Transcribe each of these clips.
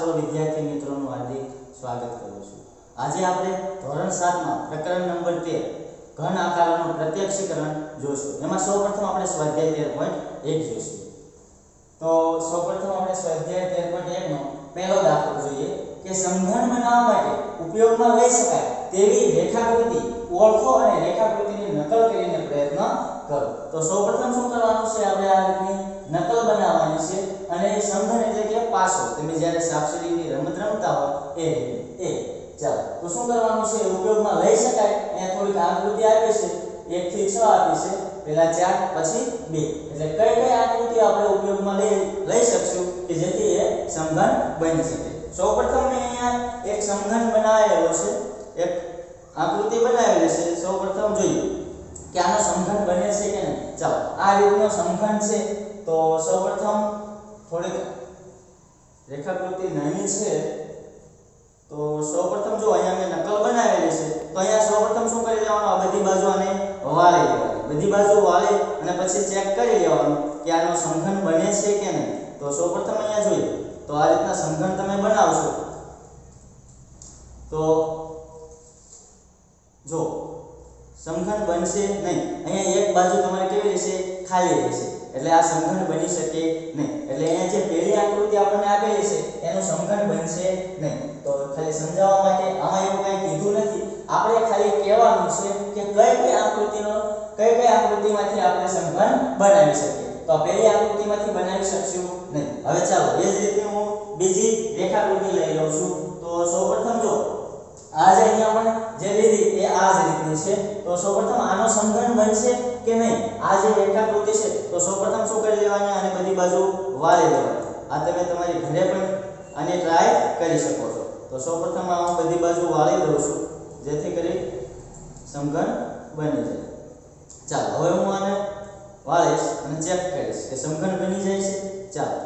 સર્વ વિદ્યાર્થી મિત્રોનું હાર્દિક સ્વાગત કરું છું. આજે આપણે ધોરણ સાતમાં પ્રકરણ નંબર તેર, ઘન આકારોનું પ્રત્યક્ષીકરણ જોઈશું એમાં સૌપ્રથમ આપણે સ્વાધ્યાય 13.1 જોઈશું તો સૌપ્રથમ આપણે સ્વાધ્યાય તેર પોઈન્ટ એકનો પહેલો દાખલો જોઈએ કે સમઘન બનાવવા માટે ઉપયોગમાં લઈ શકાય તેવી રેખાકૃતિ ઓળખો અને રેખાકૃતિની નકલ કરીને પ્રયત્ન કરો. તો સૌપ્રથમ શું કરવાનું છે? આપણે આ રીતની નકલ છે અને એ સમઘન એટલે કે પાસો તમે જ્યારે સાપસીડીની રમત રમતા હો, એ એ. ચાલો, તો શું કરવાનું છે? ઉપયોગમાં લઈ શકાય? અહીંયા થોડીક આકૃતિ આપી છે. 1 થી 6 આપી છે. પહેલા 4 પછી 2 એટલે કઈ કઈ આકૃતિ આપણે ઉપયોગમાં લઈ લઈ શકશું કે જેથી એ સંઘન બની શકે? સૌપ્રથમ મેં અહીંયા એક સંઘન બનાવેલો છે. એક આકૃતિ બનાવેલી છે. સૌપ્રથમ જોઈએ કે આનો સંઘન બને છે કે નહીં? ચાલો, આ રીતનો સંઘન છે. તો સૌપ્રથમ થોડીક રેખાકૃતિ નાની છે. તો સૌપ્રથમ જો અહીંયા મેં નકલ બનાવેલી છે, તો અહીંયા સૌપ્રથમ શું કરી લેવાનું? આ બધી બાજુ આને વાળી લેવાની. બધી બાજુ વાળી અને પછી ચેક કરી લેવાનું કે આનો સમઘન બને છે કે નહીં. તો સૌપ્રથમ અહીંયા જોઈએ. તો આ રીતના સમઘન તમે બનાવશો. તો જો સમઘન બનશે નહીં. અહીંયા એક બાજુ તમારે કેવી રહેશે? ખાલી રહેશે. એટલે આ સમઘન બની શકે નહીં. એટલે અહીંયા જે પહેલી આકૃતિ આપણને આપેલી છે, એનું સમઘન બનશે નહીં. તો ખાલી સમજાવવા માટે આમાં એવું કંઈ કીધું નથી. આપણે ખાલી કહેવાનું છે કે કઈ કઈ આકૃતિનો, કઈ કઈ આકૃતિમાંથી આપણે સમઘન બનાવી શકીએ. તો પહેલી આકૃતિમાંથી બનાવી શકશું નહીં. હવે ચાલો, એ જ રીતે હું બીજી રેખાકૃતિ લઈ લઉં છું. તો સૌપ્રથમ જો, આ જે અહીંયા પણ જે લીધી એ આ જ રીતની છે. તો સૌપ્રથમ આનો સમઘન બનશે કે નહીં? આ જે રેખાકૃતિ છે, તો સૌપ્રથમ શું કરી લેવાની? આને બધી બાજુ વાળી લેવાની. આ તમે તમારી ઘરે પણ આને ટ્રાય કરી શકો છો. તો સૌપ્રથમ આ હું બધી બાજુ વાળી દઉં છું, જેથી કરી સમઘન બની જાય. ચાલો, હવે હું આને વાળીશ અને ચેક કરીશ કે સમઘન બની જાય છે? ચાલો.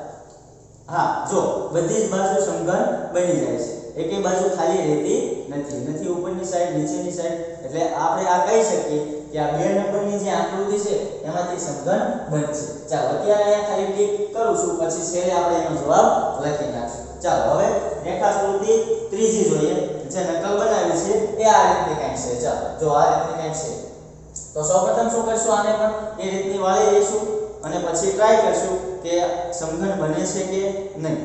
હા, જો, બધી જ બાજુ સમઘન બની જાય છે. એકેય બાજુ ખાલી રહેતી નથી. નથી ઉપરની સાઈડ નીચેની સાઈડ એટલે આપણે આ કહી શકીએ કે આ બે નંબરની જે આકૃતિ છે, એમાંથી સમઘન બનશે. ચાલો, અત્યારે અહીંયા ખાલી ટીક કરું છું. પછી છેલ્લે આપણે એનો જવાબ લખી નાખશું. ચાલો, હવે રેખાકૃતિ ત્રીજી જોઈએ. જે નકલ બનાવી છે, એ આ રીતે કંઈક છે. ચાલો, જો આ રીતે કંઈક છે. તો સૌપ્રથમ શું કરશું? આને પણ એ રીતની વાળી લઈશું અને પછી ટ્રાય કરશું કે સમઘન બને છે કે નહીં.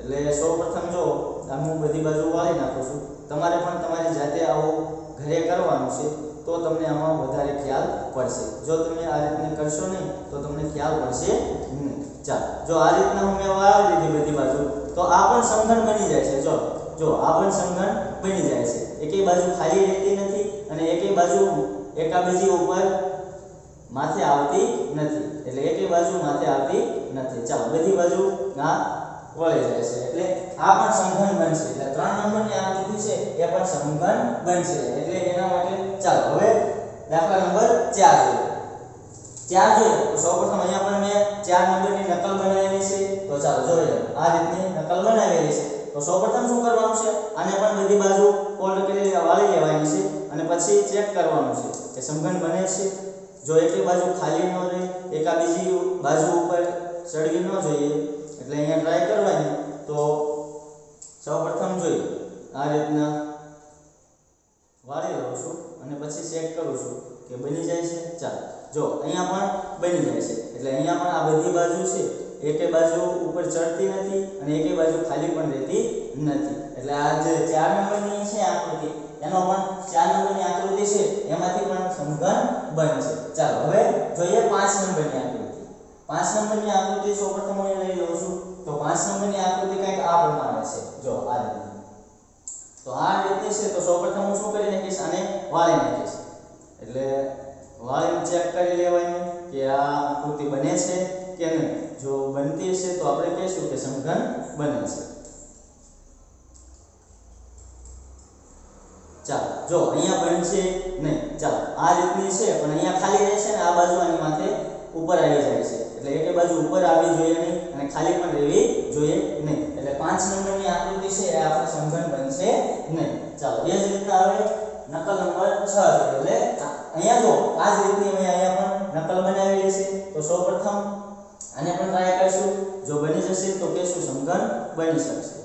એટલે સૌપ્રથમ જો આમ હું બધી બાજુ વાળી નાખું છું. તમારે પણ તમારી જાતે આવું ઘરે કરવાનું છે, તો તમને આમાં વધારે ખ્યાલ પડશે. જો તમે આ રીતને કરશો નહીં, તો તમને ખ્યાલ પડશે નહીં. ચાલો, જો આ રીતના હું મેં વાળી લીધી બધી બાજુ, તો આ પણ સમઘન બની જાય છે. જો જો, આ પણ સમઘન બની જાય છે. એકે બાજુ ખાલી રહેતી નથી અને એકા બીજી ઉપર માથે આવતી નથી. એટલે એકે બાજુ માથે આવતી નથી. ચાલો, બધી બાજુ આ વળી જાય છે. એટલે આ પણ સમઘન બનશે. એટલે ત્રણ નંબરની આકૃતિ છે, એ પણ સંઘન બનશે. એટલે એના માટે ચાલો, હવે દાખલા નંબર 4 જોઈએ. 4 જોઈએ. તો સૌપ્રથમ અહીંયા પણ મેં 4 નંબરની નકલ બનાવેલી છે. તો ચાલો જોઈએ આ રીતની નકલ બનાવેલી છે. તો સૌપ્રથમ શું કરવાનું છે? આને પણ બધી બાજુ ફોલ્ડ કરી વાળી લેવાની છે અને પછી ચેક કરવાનું છે કે સંઘન બને છે. જો એક બાજુ ખાલી ન રહે એકા બીજી બાજુ ઉપર ચડવી ન જોઈએ એટલે અહીંયા ટ્રાય કરવાની. તો સૌપ્રથમ જોઈએ આ રીતના વાળી લઉં છું અને પછી ચેક કરું છું કે બની જાય છે. ચાલ. જો, અહીંયા પણ બની જાય છે. એટલે અહીંયા પણ આ બધી બાજુ છે. એકે બાજુ ઉપર ચડતી નથી અને એકે બાજુ ખાલી પણ રહેતી નથી. એટલે આ જે ચાર નંબરની છે આકૃતિ, એનો પણ ચાર નંબરની આકૃતિ છે. એમાંથી પણ સમઘન બનશે. ચાલો, હવે જોઈએ પાંચ નંબરની આકૃતિ. પાંચ નંબરની આકૃતિ સૌપ્રથમ હું લઈ લઉં છું. તો પાંચ નંબરની આકૃતિ કંઈક આ પ્રમાણે છે. જો, આ રીતે. તો આ રીતે છે, તો સૌપ્રથમ હું શું કરી નાખીશ? આને વાળી નાખીશ. એટલે વાળીને ચેક કરી લેવાની કે આ આકૃતિ બને છે કે નહીં. જો બનતી હશે તો આપણે કહીશું કે સમઘન બને છે. ચાલો, જો, અહીંયા બનશે નહીં. ચાલો, આ રીતની છે, પણ અહીંયા ખાલી રહેશે ને આ બાજુ આની માથે ઉપર આવી જાય છે. એટલે એક બાજુ ઉપર આવી જોઈએ નહીં અને ખાલી પણ રહેવી જોઈએ નહીં. એટલે પાંચ નંબરની આકૃતિ છે, એ આપણે સમઘન બનશે નહીં. ચાલો એ જ રીતના હવે નકલ નંબર 6 જોઈએ એટલે અહીંયા જો, આ જ રીતની અમે અહીંયા પણ નકલ બનાવી છે. તો સૌપ્રથમ આને પણ ટ્રાય કરીશું. જો બની જશે તો કહેશું સમઘન બની શકશે.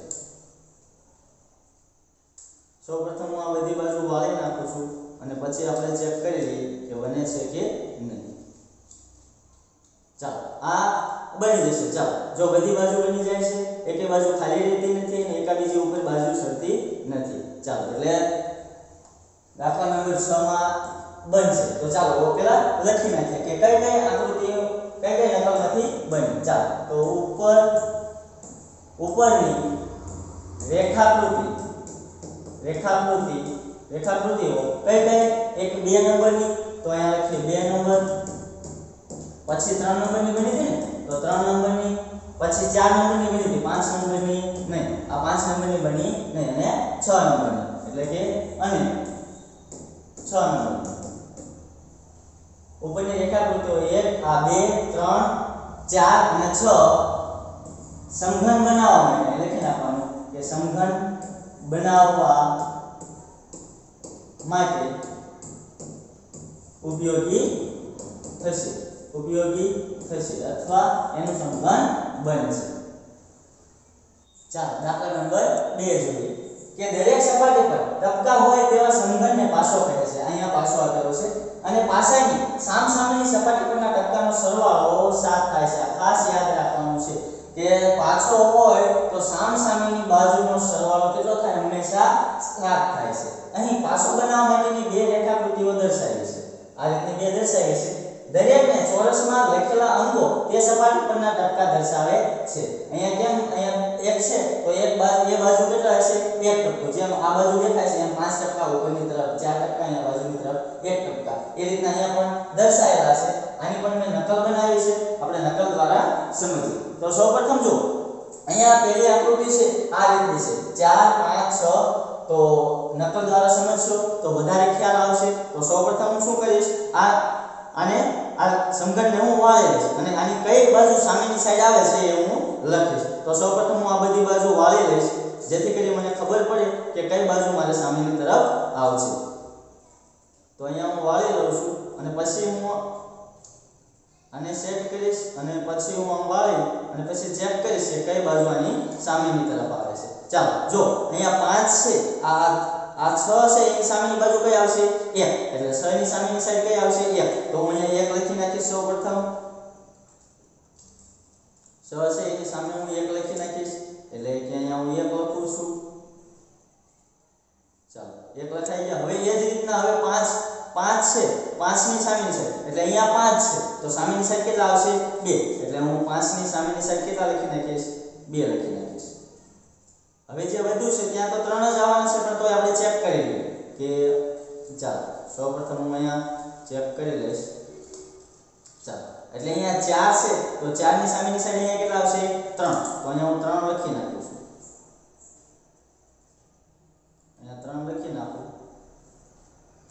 સૌપ્રથમ હું આ બધી બાજુ વાળી નાખું છું અને પછી આપણે ચેક કરી લઈએ કે બને છે કે નહીં. આ બની જશે. ચાલો, જો બધી બાજુ બની જાય છે એકે બાજુ ખાલી રહેતી નથી અને એકા બીજી ઉપર બાજુ સરતી નથી. ચાલો, એટલે દાખલા નંબર 6 માં બનશે તો ચાલો પેલા લખી નાખીએ કે કઈ કઈ આકૃતિઓ, કઈ કઈ નકલમાંથી બની ચાલો, તો ઉપર, ઉપરની રેખાકૃતિ રેખાકૃતિ, રેખાકૃતિઓ કઈ કઈ? એક બે નંબરની, તો અહીંયા લખીએ બે નંબર પછી ત્રણ નંબરની બની હતી ને? તો ત્રણ નંબરની, પછી ચાર નંબરની બની હતી પાંચ નંબરની નહીં, આ પાંચ નંબરની બની નહીં અને છ નંબરની, એટલે કે અને છ નંબરની. ઉપરની રેખાકૃતિઓ એક, આ બે, ત્રણ, ચાર અને છ સમઘન બનાવવા માટે લખી નાખવાનું કે સમઘન બનાવવા માટે ઉપયોગી થશે. ઉપયોગી થશે અથવા એનું સમઘન બનશે. ચાલો, દાખલા નંબર 2 જોઈએ. કે દરેક સપાટી પર ટપકા હોય તેવા સમઘનને પાસો કહે છે. અહીંયા પાસો આપેલો છે. અને પાસાની સામસામેની સપાટી પરના ટપકાનો સરવાળો 7 થાય છે. ખાસ યાદ રાખવાનું છે. કે પાછો હોય તો સામસામેની બાજુનો સરવાળો કેટલો થાય? હંમેશા 7 થાય છે. અહીં પાસો બનાવવા માટેની બે રેખાકૃતિઓ દર્શાવી છે. આ રીતની બે દર્શાવી છે. દરેકને ચોરસમાં લખેલા અંકો તે સપાટી પરના ટપકા દર્શાવે છે. અહીંયા કેમ? અહીંયા એક છે, તો એક બાજુ એ બાજુ કેટલા હશે? એક ટપકો જેમ આ બાજુ દેખાય છે, એમ પાંચ ટપકા ઉપરની તરફ, ચાર ટપકા અહીંયા બાજુની તરફ, એક ટપકા એ રીતના અહીંયા પણ દર્શાવેલા છે. આની પણ મેં નકલ બનાવી છે. આપણે નકલ દ્વારા સમજીએ. તો સૌપ્રથમ જો અહીંયા પહેલી આકૃતિ છે, આ રીતની છે. 4 5 6 તો નકલ દ્વારા સમજશો, તો વધારે ખ્યાલ આવશે. તો સૌપ્રથમ હું શું કરીશ? આ અને આ સમઘનને હું વાળી લઈશ અને આની કઈ બાજુ સામેની સાઈડ આવે છે એ હું લખીશ. તો સૌપ્રથમ હું આ બધી બાજુ વાળી લઈશ, જેથી કરી મને ખબર પડે કે કઈ બાજુ મારે સામેની તરફ આવશે. તો અહીંયા હું વાળી લઉં છું અને પછી હું આને સેટ કરીશ અને પછી હું આમ વાળી અને પછી ચેક કરીશ કે કઈ બાજુ આની સામેની તરફ આવે છે. ચાલો, જો, અહીંયા પાંચ છે. આ આ 6 છે, એની સામેની બાજુ કઈ આવશે? 1 એટલે 6 ની સામેની સાઈડ કઈ આવશે? 1 તો હું અહીંયા 1 લખી નાખીશ સૌપ્રથમ 6 છે એની સામે હું 1 લખી નાખીશ. એટલે કે અહીંયા હું 1 લખું છું. ચાલો 1 લખાઈ ગયા. હવે એ જ રીતના હવે 5 5 છે. 5 ની સામેની સાઈડ એટલે અહીંયા 5 છે. તો સામેની સાઈડ કેટલા આવશે? 2 એટલે હું 5 ની સામેની સાઈડ કેટલા લખી નાખીશ? 2 લખી નાખીશ. હવે જે વધ્યું છે, ત્યાં તો ત્રણ જ આવવાના છે, પણ તોય આપણે ચેક કરી લઈએ કે ચાલો સૌપ્રથમ હું અહીંયા ચેક કરી લઈશ. ચાલો. એટલે અહીંયા ચાર છે. તો ચારની સામેની સાઈડ અહીંયા કેટલા આવશે? ત્રણ. તો અહીંયા હું ત્રણ લખી નાખું છું. અહીંયા ત્રણ લખી નાખું.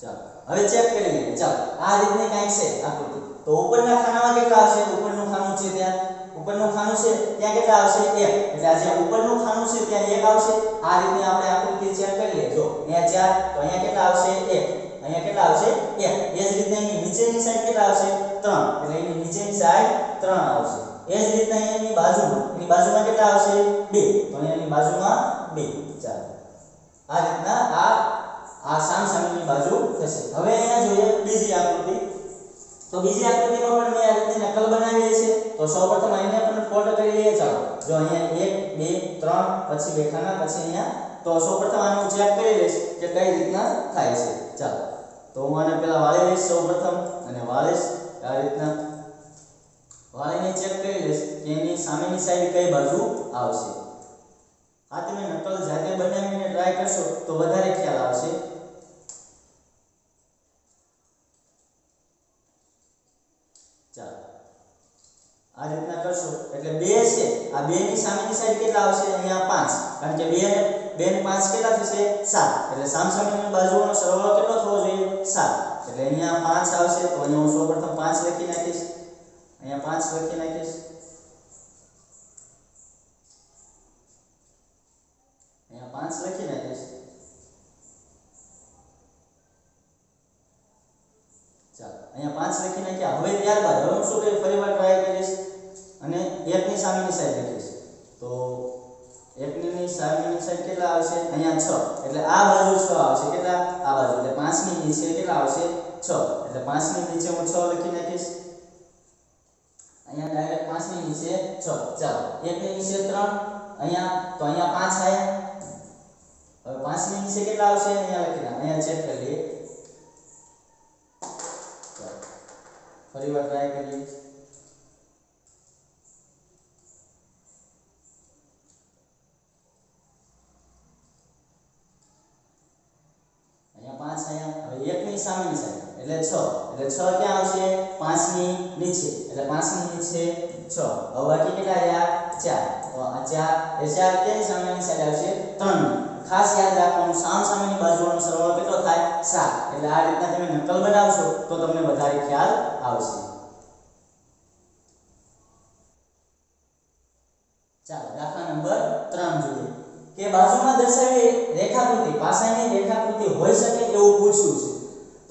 ચાલો. હવે ચેક કરી લઈએ. ચાલો. આ રીતની કાંઈક છે આકૃતિ. તો ઉપરના ખાનામાં કેટલા આવશે? ઉપરનું ખાનું છે ત્યાં. ઉપરનું ખાનું છે ત્યાં કેટલા આવશે? 1 એટલે આ જે ઉપરનું ખાનું છે ત્યાં 1 આવશે. આ રીતે આપણે આકૃતિ 4 તો અહીંયા કેટલા આવશે 1 અહીંયા કેટલા આવશે 1 એ જ રીતે અહીં નીચેની સાઈડ કેટલા આવશે 3 એટલે એની નીચેની સાઈડ 3 આવશે એ જ રીતે અહીંયાની બાજુમાં એની બાજુમાં કેટલા આવશે 2 તો અહીંયાની બાજુમાં 2 ચાલો આ રીતના આ આ સામસામેની બાજુ થશે. હવે અહીંયા જોઈએ બીજી આકૃતિ. તો બીજી આકૃતિમાં પણ મેં આ રીતે નકલ બનાવેલી છે તો સૌપ્રથમ અહીંયા પણ ફોટો કરી લઈએ. ચાલો. જો અહીંયા 1 2 3 પછી બે ખાના પછી અહીંયા તો સૌપ્રથમ આને ચેક કરી લઈશ કે કઈ રીતના થાય છે. ચાલો. તો હું આને પહેલા વાળી લઈશ સૌપ્રથમ અને વાળીશ આ રીતના. વાળીને ચેક કરી લઈશ કે એની સામેની સાઈડ કઈ બાજુ આવશે. આ તમે નકલ જાતે બનાવીને ટ્રાય કરશો તો વધારે ખ્યાલ આવશે. ચાલો. આ રીતના કરશો. એટલે બે છે. આ બે ની સામેની સાઈડ કેટલા આવશે? અહીંયા પાંચ. કારણ કે બે બે ને પાંચ કેટલા થશે? સાત. એટલે સામસામેની બાજુઓનો સરવાળો કેટલો થવો જોઈએ? સાત. એટલે અહીંયા પાંચ આવશે, તો અહીંયા હું સૌપ્રથમ પાંચ લખી નાખીશ. અહીંયા પાંચ લખી નાખીશ. અહીંયા પાંચ લખી નાખીશ. ચાલો, અહીંયા પાંચ લખી નાખ્યા. હવે ત્યારબાદ, હવે હું શું કરીશ? ફરીવાર ટ્રાય કરીશ અને એકની સામેની સાઈડ લખીશ. તો સામેની સાઈડ કેટલા આવશે, અહીંયા 6 એટલે આ બાજુ 6 આવશે. કેટલા? આ બાજુ. એટલે 5 ની નીચે કેટલા આવશે? 6 એટલે 5 ની નીચે હું 6 લખી નાખીશ. અહીંયા ડાયરેક્ટ 5 ની નીચે 6 ચાલો. 1 ની નીચે 3 અહીંયા તો અહીંયા 5 આવ્યા હવે 5 ની નીચે કેટલા આવશે? અહીંયા લખી નાખ. અહીંયા ચેક કરી લઈએ ચાલો. ફરી વાર ટ્રાય કરીએ અહીંયા પાંચ આયા હવે એકની સામેની સાઈડ એટલે 6 એટલે 6 ક્યાં આવશે? 5 ની નીચે. એટલે 5 ની નીચે 6 હવે બાકી કેટલા રહ્યા 4 તો આ 4 એ 4 કેની સામેની સાઈડ આવશે? 3 ખાસ યાદ રાખવાનું, સામ સામેની બાજુઓનો સરવાળો કેટલો થાય? 7 એટલે આ રીતના તમે નકલ બનાવશો, તો તમને વધારે ખ્યાલ આવશે. ચાલો, દાખલા નંબર 3 જોઈએ. કે બાજુમાં દર્શાવેલી રેખાકૃતિ, પાસાની રેખાકૃતિ હોઈ શકે એવું પૂછ્યું છે.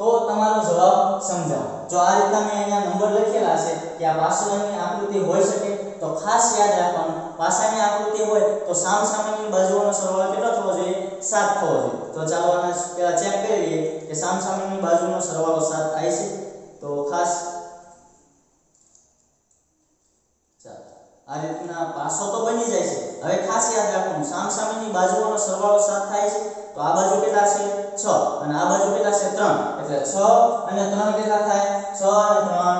તો તમારો જવાબ સમજાવો. જો આ રીતના મેં અહીંયા નંબર લખેલા છે કે આ પાસાની આકૃતિ હોઈ શકે, તો ખાસ યાદ રાખવાનું પાસાની આકૃતિ હોય તો સામ સામેની બાજુઓનો સરવાળો કેટલો થવો જોઈએ? 7 થવો જોઈએ. તો ચાલો આને પહેલા ચેક કરી લઈએ કે સામ સામેની બાજુનો સરવાળો 7 થાય છે. તો ખાસ ચાલો આ રીતના પાસો તો બની જાય છે. હવે ખાસ યાદ રાખવાનું સામ સામેની બાજુઓનો સરવાળો 7 થાય છે, તો આ બાજુ કેટલા છે? 6 અને આ બાજુ કેટલા છે? 3 એટલે 6 અને 3 કેટલા થાય? 6 અને 3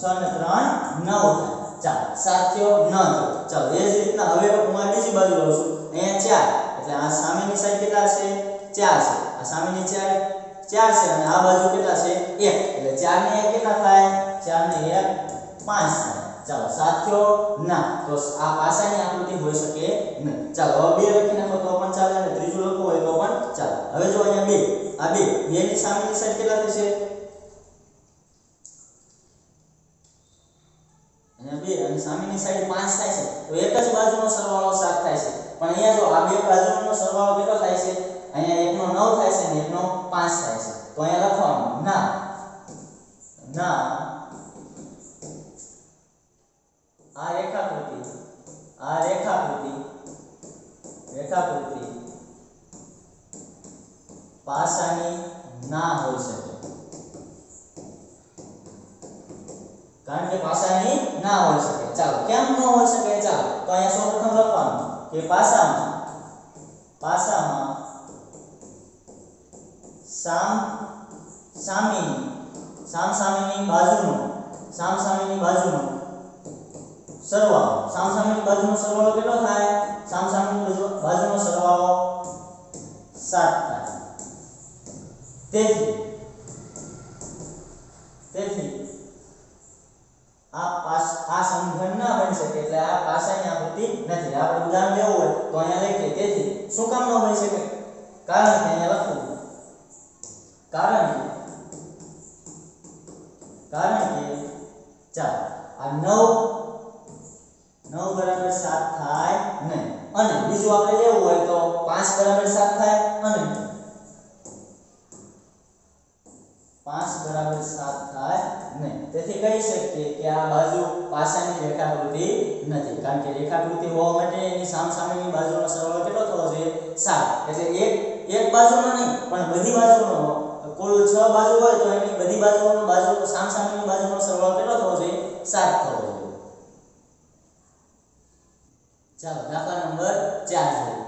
6 અને 3 9 થાય. ચાલો 7 થયો 9 થયો. ચાલો, એ જ રીતના હવે હું આ બીજી બાજુ લઉં છું. અહીંયા 4 એટલે આ સામેની સાઈડ કેટલા છે? 4 છે. આ સામેની 4 4 છે. અને આ બાજુ કેટલા છે? 1 એટલે 4 ને 1 કેટલા થાય? 4 ને 1 5 થાય. ચાલો સાથીઓ, ના, તો આ પાસાની આકૃતિ હોઈ શકે નહીં. ચાલો હવે બે લખી નાખો તો પણ ચાલે અને ત્રીજું લખવું હોય તો પણ ચાલે. હવે જો અહીંયા બે, આ બે બે ની સામેની સાઈડ કેટલા થશે અહીંયા બે અને સામેની સાઈડ 5 થાય છે તો એક જ બાજુનો સરવાળો 7 થાય છે પણ અહીંયા જો આ બે બાજુનો સરવાળો કેટલો થાય છે અહીંયા એકનો 9 થાય છે અને એકનો 5 થાય છે તો અહીંયા લખવાનું ના ના આ રેખાકૃતિ આ રેખાકૃતિ રેખાકૃતિ પાસાની ના હોઈ શકે કારણ કે પાસાની ના હોઈ શકે. ચાલો, કેમ ન હોઈ શકે? ચાલો, તો અહીંયા સૌપ્રથમ લખવાનું કે પાસામાં પાસામાં સામ, સામેની સામ સામેની બાજુનો સામ સામેની બાજુનો સરવાળો. સામ સામેની બાજુનો સરવાળો કેટલો થાય? સામ સામેની બાજુ- બાજુનો સરવાળો 7 થાય. તેથી આ પાસ આ સમઘન ના બની શકે એટલે આ પાસાની આકૃતિ નથી. આપણે ઉદાહરણ લેવું હોય તો અહીંયા લખીએ. તેથી શું કામ ન બની શકે? કારણ કે અહીંયા લખવું કારણ કે કારણ કે ચાલો, આ 9 9 બરાબર 7 થાય નહીં. અને બીજું આપણે લેવું હોય તો 5 બરાબર 7 થાય અને 5 બરાબર 7 થાય નહીં તેથી કહી શકીએ કે આ બાજુ પાસાની રેખાકૃતિ નથી. કારણ કે રેખાકૃતિ હોવા માટે એની સામસામેની બાજુનો સરવાળો કેટલો થવો જોઈએ? 7 એટલે એક એક બાજુનો નહીં, પણ બધી બાજુનો. કુલ 6 બાજુ હોય તો એની બધી બાજુઓનો બાજુ, સામસામેની બાજુનો સરવાળો કેટલો થવો જોઈએ? 7 થવો જોઈએ. ચાલો, દાખલા નંબર 4 જોઈએ.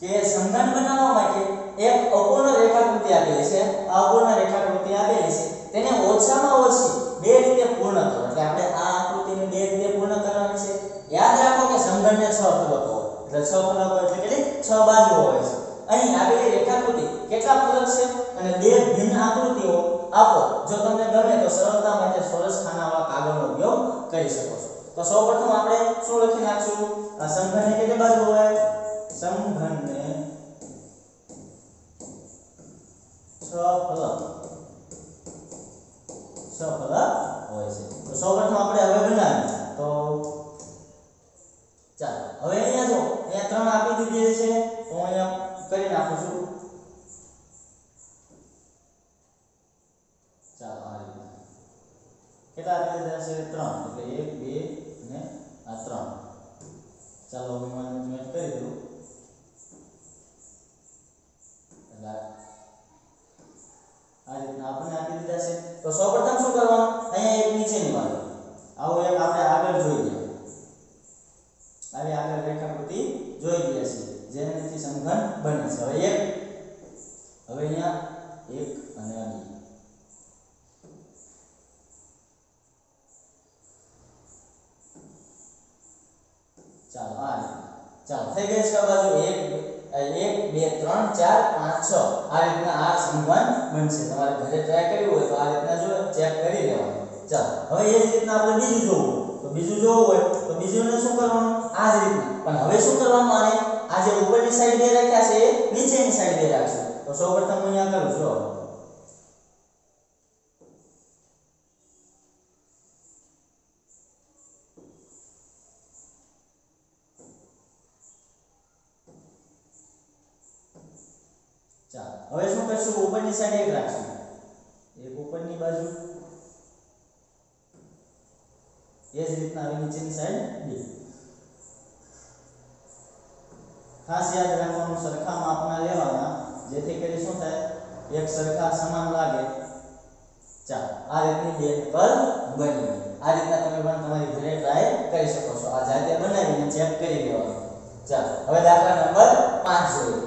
કે સમઘન બનાવવા માટે એક અપૂર્ણ રેખાકૃતિ આપેલી છે. આ અપૂર્ણ રેખાકૃતિ આપેલી છે. તેને ઓછામાં ઓછી બે રીતે પૂર્ણ કરો. એટલે આપણે આ આકૃતિને બે રીતે પૂર્ણ કરવાની છે. યાદ રાખો કે સંગણને 6 ફલકો હોય. એટલે 6 ફલકો એટલે કેટલી? 6 બાજુઓ હોય છે. અહીં આપેલી રેખાકૃતિ કેટલા ફલક છે? અને બે ભિન્ન આકૃતિઓ આપો. જો તમને ગમે તો સરળતા માટે સરસ ખાનાવાળા કાગળનો ઉપયોગ કરી શકો છો. તો સૌપ્રથમ આપણે શું લખી નાખશું? સમઘનને કેટલી બાજુ હોય? સમઘનને છ ફલક છ ફલક હોય છે. તો સૌપ્રથમ આપણે હવે બનાવીએ. તો ચાલો, હવે અહીંયા જો, અહીંયા ત્રણ આપી દીધી છે, તો અહીંયા કરી નાખું છું. ચાલો, આ કેટલા આપી છે? ત્રણ. એટલે એક, બે અને આ ત્રણ ચાલો હું મેનેજમેન્ટ કરી દઉં તો સૌપ્રથમ શું કરવાનું અહીંયા એક નીચેની બાજુ આવું એક આપણે આગળ જોઈ ગયા આવી આગળ રેખાકૃતિ જોઈ ગયા છીએ જેનાથી સમઘન બને છે હવે એક હવે અહીંયા એક અને આ બે ચાલો આ રીતે ચાલો થઈ ગઈ છે આ બાજુ એક એક બે, ત્રણ, ચાર, પાંચ, છ. આ રીતના આ સમઘન બનશે. તમારે ઘરે ટ્રાય કરવી હોય તો આ રીતના જો ચેક કરી લેવાનું. ચાલો, હવે એ જ રીતના આપણે બીજું જોવું તો બીજું જોવું હોય, તો બીજુંને શું કરવાનું? આ જ રીતના. પણ હવે શું કરવાનું આને? આ જે ઉપરની સાઈડ બે છે, એ નીચેની સાઈડ બે રાખશું. તો સૌપ્રથમ અહીંયા કરું જો ચાલો હવે શું કરશું ઉપરની સાઈડ એક રાખશું. એક ઉપરની બાજુ. એ જ રીતના હવે નીચેની સાઈડ બે ખાસ યાદ રાખવાનું સરખા માપના લેવાના. જેથી કરી શું થાય? એક સરખા સમાન લાગે. ચાલો, આ રીતની બે નકલ બની ગઈ આ રીતના તમે પણ તમારી ઘરે ટ્રાય કરી શકો છો. આ જાતે બનાવીને ચેક કરી લેવાનું. ચાલો, હવે દાખલા નંબર 5 જોઈએ.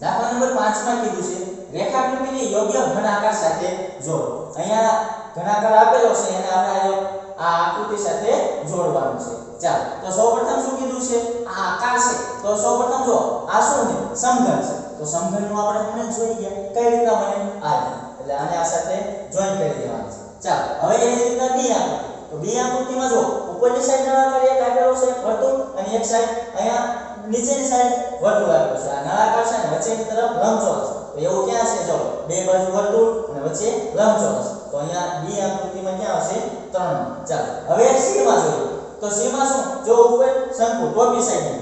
દાખલા નંબર 5 માં કીધું છે રેખાકૃતિને યોગ્ય ઘનાકાર સાથે જોડો. અહીંયા ઘનાકાર આપેલો છે, એને આપણે આ આકૃતિ સાથે જોડવાનું છે. ચાલો, તો સૌપ્રથમ શું કીધું છે? આ આકાર છે. તો સૌપ્રથમ જો, આ શું છે? સમઘન છે. તો સમઘનનું આપણે હમણાં જોઈ ગયા? કઈ રીતના બને? આ એટલે આને આ સાથે જોઈન કરી દેવાનું છે. ચાલો, હવે એ રીતના બી આકૃતિ. તો બી આકૃતિમાં જો, ઉપરની સાઈડ નળાકાર એક આપેલો છે, વર્તુળ, અને એક સાઈડ અહીંયા નીચેની સાઈડ વર્તુળ આપેલો છે. આ નળાકાર છે અને વચ્ચેની તરફ લંબચોરસ તો એવું ક્યાં છે? જો, બે બાજુ વર્તુળ અને વચ્ચે લંબચોરસ. તો અહીંયા બી આકૃતિમાં ક્યાં આવશે? ત્રણ. ચાલો, હવે સીમાં જોઈએ? તો સીમાં શું? જો ઉપર શંકુ, ટોપી સાઈડ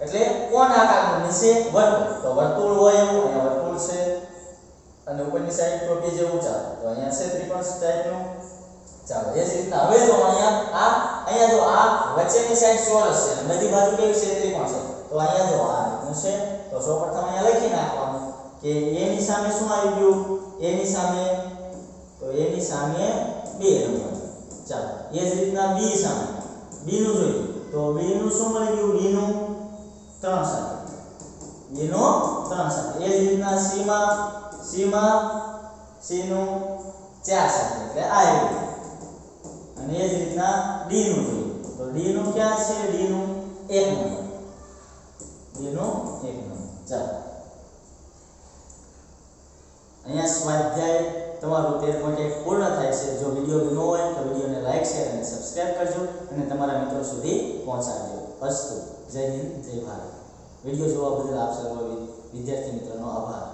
એટલે કોણ આકારનું નીચે? વર્તુળ. તો વર્તુળ હોય એવું, અહીંયા વર્તુળ છે. અને ઉપરની સાઈડ ટોપી જેવું ચાલો. તો અહીંયા છે ત્રિકોણ ટાઈપનું. ચાલો, એ જ રીતના. હવે જો અહીંયા આ, અહીંયા જો આ વચ્ચેની સાઈડ ચોરસ છે અને બધી બાજુ કેવી છે? ત્રિકોણ છે. તો અહીંયા જો આ છે. તો સૌપ્રથમ અહીંયા લખી નાખવાનું. કે a ની સામે શું આવી ગયું? a ની સામે, તો a ની સામે 2 નંબર. ચાલો, એ જ રીતના b સામે. b નું જોઈએ. તો b નું શું મળી ગયું? b નું 3 સાથે. b નું 3 સાથે. એ જ રીતના c માં c માં c નું 4 સાથે. એટલે આ આવ્યું અને એ જ રીતના D નું જોઈએ. તો D નું ક્યાં છે? D નું 1 નંબર. D નું 1 નંબર. ચાલો. અહીંયા સ્વાધ્યાય તમારું 13.1 પૂર્ણ થાય છે. જો વિડિયો ગમ્યો હોય તો વિડિયોને લાઈક શેર અને સબસ્ક્રાઇબ કરજો અને તમારા મિત્રો સુધી પહોંચાડજો. અસ્તુ. જય હિન્દ, જય ભારત. વિડિયો જોવા બદલ આપ સર્વ વિદ્યાર્થી મિત્રોનો આભાર.